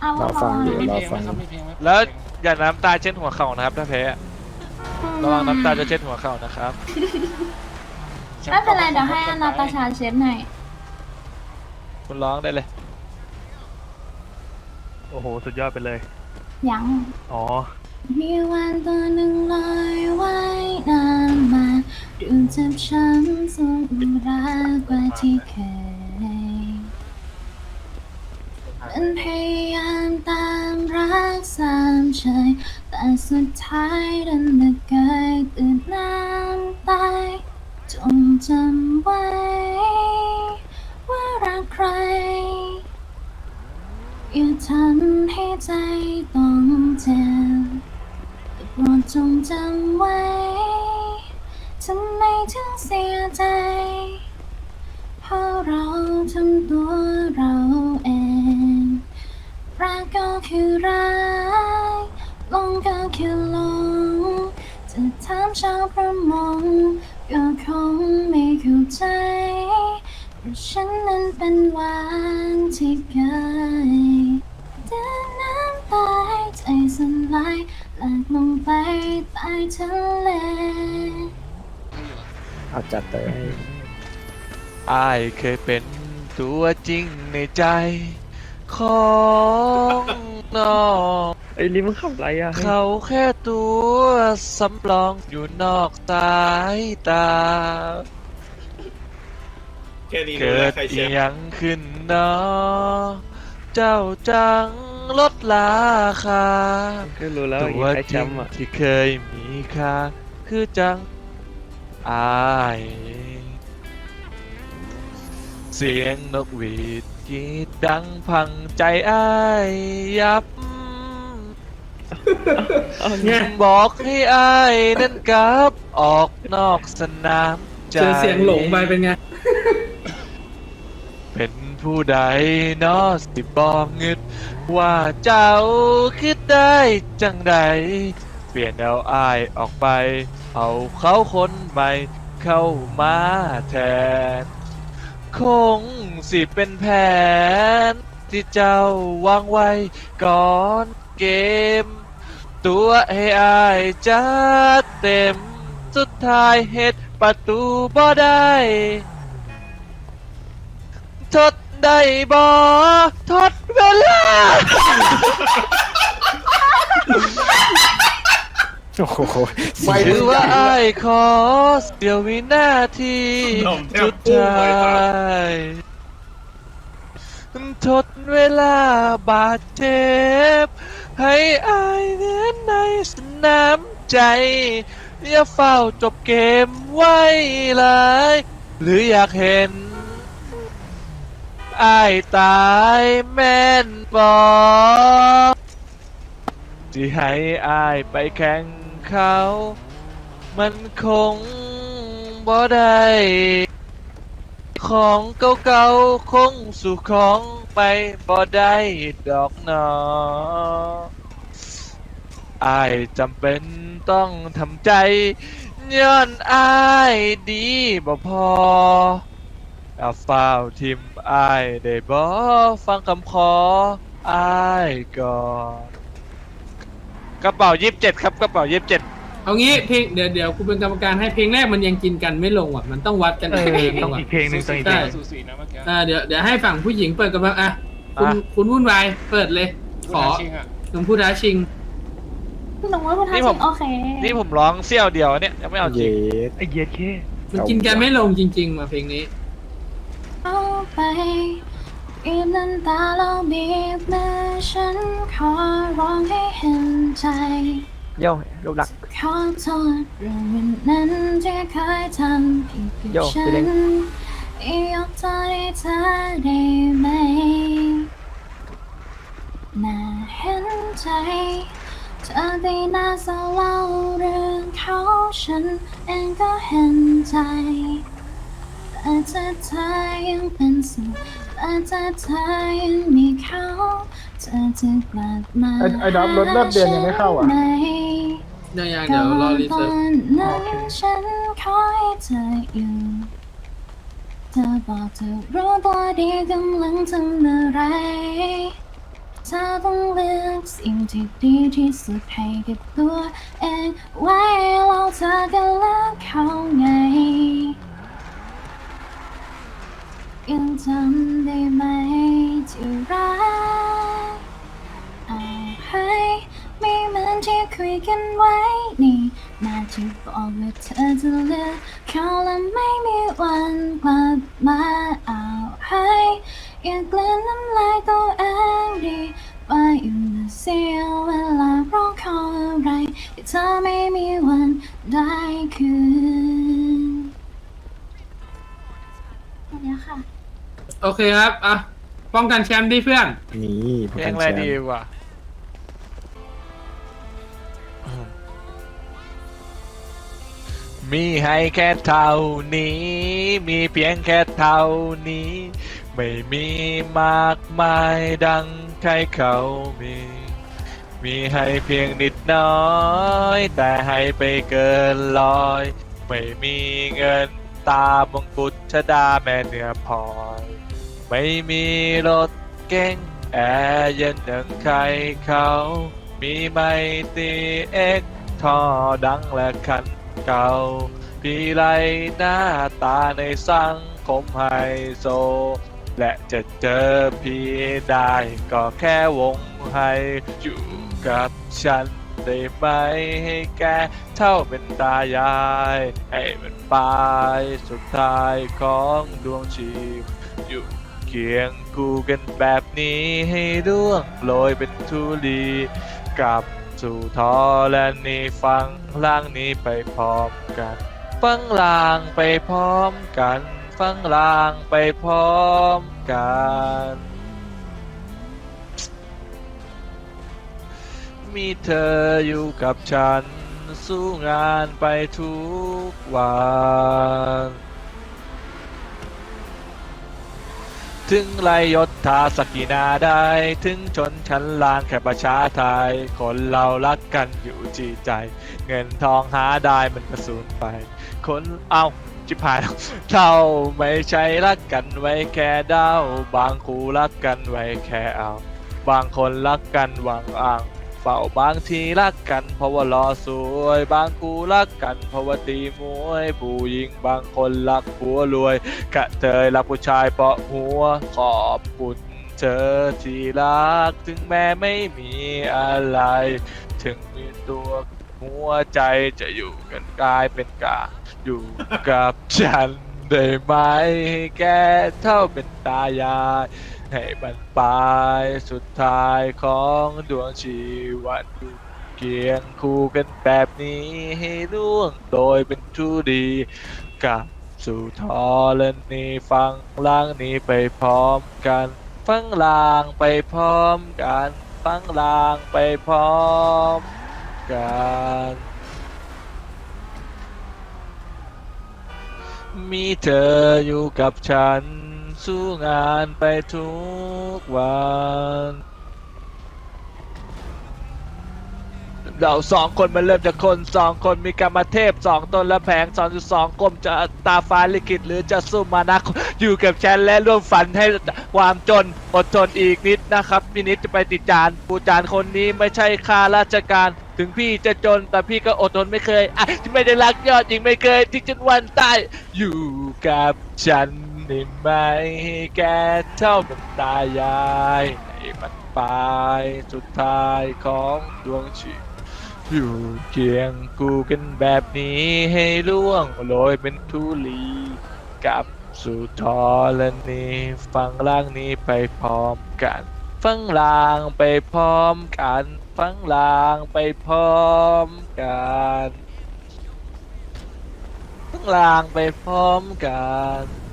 เอารอฟังอยู่มีรเพอลงไหมฟังครับมีเพลงไหมแล้วอย่าน้ำตาเช็ดหัวเข่านะครับ ถ้าแพ้ระวังน้ำตาจะเช็ดหัวเข่านะครับไม่เป็นไรเดี๋ยวให้อนาตาชาเช็ดให้คุณร้องได้เลย โอ้โห สุดยอดไปเลย ยัง อ๋อ มีวันตัวหนึ่งลอยว่ายน้ำมาดูเจ็บช้ำสูงรักกว่าที่เคยมันพยายามตาม รักสามเฉยแต่สุดท้ายดันเลือกเกยตื่นน้ำตายจงจำไว้ ว่ารักใคร อย่าทำให้ใจต้องเจ็บโปรดจงจำไว้ทำไมถึงเสียใจ เพราะเราทำตัวเราเอง รักก็ คือรักหลงก็คือหลงจะถามชาวประมงก็คงไม่เข้าใจเพราะฉันนั้นเป็นหวานที่เคยเดินน้ำตายใจสลายหลากลงไปใต้ทะเล เอาจัดเลย อายเคยเป็นตัวจริงในใจ ของ น้องไอ้ยลิมนขับไรอะเขาแค่ตัวสำรองอยู่นอกสายตา แค่นี้รู้เกิแล้วดใครอีเชียร์หยังขึ้นเนาะเจ้าจังลดราคา ก็รู้แล้วตัอย่างวงี้ใครจแชริงมป์อะที่เคยมีค่าคือจังอาย เสียงนกหวีด กรีดดังพังใจอ้ายยับ เอาเนี่ยบอกให้อายนั่นกลับ ออกนอกสนามใจเจอเสียงหลงไปเป็นไง เป็นผู้ใดเนอสิบอกงึด ว่าเจ้าคิดได้จังใด เปลี่ยนเอาอายออกไป เอาเขาคนใหม่เข้ามาแทน คงสิเป็นแผน ที่เจ้าวางไว้ก่อนเกม ตัวให้อายจัดเต็ม สุดท้ายเหตุประตูบ่ได้ทดได้บ่ทดเวลา โอ้โหไม่ถือว่าอายขอเสียววินาทีนมแทบสุดพุ่งท้าเลยครับ ยทดเวลาบาดเจ็บ ให้อายเนื้อในสนามใจอย่าเฝ้าจบเกมไว้เลยหรืออยากเห็นอายตายแม่นบอที่ให้อายไปแข่ง เขา มันคงบ่ได้ของเก่าๆคงสู่ของไปบ่ได้ดอกหนออายจำเป็นต้องทำใจย้อนอายดีบ่พออาฟ้าวทิมอายได้บ่ฟังคำขออายก่อน กระเป๋ายิบเจ็ดครับกระเป๋ายิบเจ็ดเอางี้เพลงเดี๋ยวเดี๋ยวกูเป็นกรรมการให้เพลงแรกมันยังกินกันไม่ลงอะมันต้องวัดกันเออีกอเพลงหนึต้องงก่อนอีกเพลงหนึ่งต้องอีกเพใช่ลงสูสีนะเมื่อกี้อ่าเดี๋ยวเดี๋ยวให้ฝั่งผู้หญิงเปิดกันบ้างอะคุณอะคุณวุ่นวายเปิดเลย ขอชิงอะคุณผู้ท้าชิงหนูว่าคุณทักนี่ผษิมณโอเคนี่ผมร้องเซี่ยวเดียวเนี่ยยังไม่เอาจริเย็งดไอ้เหี้ย็ดแค่มันกินกันไม่ลงจริงๆว่ะเพลงนี้เอาไป บีบน้ำตาแล้วบีบมือฉันขอร้องให้เห็นใจ โย่ลูกรัก ขอโทษเรื่องวันนั้นที่เคยทำผิดกับโย่ฉัไปนเล่นยกโทษให้เธอได้ไหมน่าเห็นใจเธอไปน่าเศร้าเล่าเรื่องเขาฉันเองก็เห็นใจ แต่ถ้าเธอยังเป็นสุข แต่ถ้าเธอยังมีเขาเธอจะกลับมาไอ้ไอ้ดับรถเลิกเรียนยังไม่เข้าอะ หฉันไหมเดี๋ยวยังเดี๋ยวรอรีตเสิอร์ฟนนั้นฉันคอยเธออยู่ เธอบอกเธอรู้ตัวดีกำลังทำอะไร เธอต้องเลือกสิ่งที่ดีที่สุดให้กับตัวเองไว้แล้วเธอก็เลือกเขาไง ยังจำได้ไหมที่รักเอาให้ไม่เหมือนที่คุยกันไว้นี่นาที่บอกว่าเธอจะเลือกเขาและไม่มีวันกลับมาเอาให้อย่ากลืนน้ำลายตัวเองดีว่าอยู่มาเสียเวลาร้องขออะไรที่เธอไม่มีวันได้คืน โอเคครับ อะ ป้องกันแชมป์ดิเพื่อน นี่เพลงอะไรดีวะมีให้แค่เท่านี้ มีเพียงแค่เท่านี้ ไม่มีมากมายดังใครเขามี มีให้เพียงนิดน้อย แต่ให้ไปเกินร้อย ไม่มีเงินตามงกุฎชดาแม่เนื้อพลอย ไม่มีรถเก๋งแอร์เย็นดังใครเขา มีไม่ตีเอ็กทอดังและคันเก่า พี่ไรหน้าตาในสังคมไฮโซ และจะเจอพี่ได้ก็แค่วงไฮอยู่กับฉันได้ไหมให้แกเท่าเป็นตายาย ให้มันปลายสุดท้ายของดวงชีพอยู่ คียงคู่กันแบบนี้ให้ร่วงโรยเป็นทุลีกลับสู่ทอและนี่ฟังล่างนี้ไปพร้อมกัน ฟังล่างไปพร้อมกัน ฟังล่างไปพร้อมกัน มีเธออยู่กับฉัน สู้งานไปทุกวัน ถึงไรยศทาสกินาได้ ถึงชนชั้นลางแค่ประชาไทย คนเรารักกันอยู่จีใจ เงินทองหาได้มันกระสูญไป คนเอาจิพายเอ้าไม่ใช่รักกันไว้แค่เด้า บางคู่รักกันไว้แค่เอา บางคนรักกันหวังอ่าง เฝ้าบางทีรักกัน เพราะว่ารอสวย บางคู่รักกัน เพราะว่าตีมวย ผู้หญิงบางคนรักผัวรวยกะเทยรักผู้ชายเพราะหัวขอบคุณเธอที่รัก ถึงแม้ไม่มีอะไร ถึงมีตัวหัวใจจะอยู่กันกลายเป็นกา อยู่กับฉันได้ไหมแกเท่าเป็นตายาย ให้มันปลายสุดท้ายของดวงชีวิตเคียงคู่กันแบบนี้ให้ร่วงโดยเป็นทุดีกับสู่ทอแลนี่ฟังล่างนี้ไปพร้อมกัน ฟังลางไปพร้อมกัน ฟังลางไปพร้อมกันมีเธออยู่กับฉัน สู้งานไปทุกวัน เราสองคนมันเริ่มจากคนสองคนมีกรรมเทพสองตนและแผงสองจุดสองกลมจะตาฟ้าลิขิตหรือจะสู้มานะอยู่กับฉันและร่วมฝันให้ความจนอดทนอีกนิดนะครับพี่นิดจะไปติดจานผู้จานคนนี้ไม่ใช่ข้าราชการถึงพี่จะจนแต่พี่ก็อดทนไม่เคยอะที่ไม่ได้รักยอดจริงไม่เคยที่จนวันตายอยู่กับฉัน ได้ไหมให้แกเท่าเป็นตายายให้มันปลายสุดท้ายของดวงชีวิตอยู่เคียงกูกันแบบนี้ให้ล่วงโรยเป็นทุลีกับสู่ทอและนี้ฟังล่างนี้ไปพร้อมกัน ฟังล่างไปพร้อมกัน ฟังล่างไปพร้อมกัน ฟังล่างไปพร้อมกัน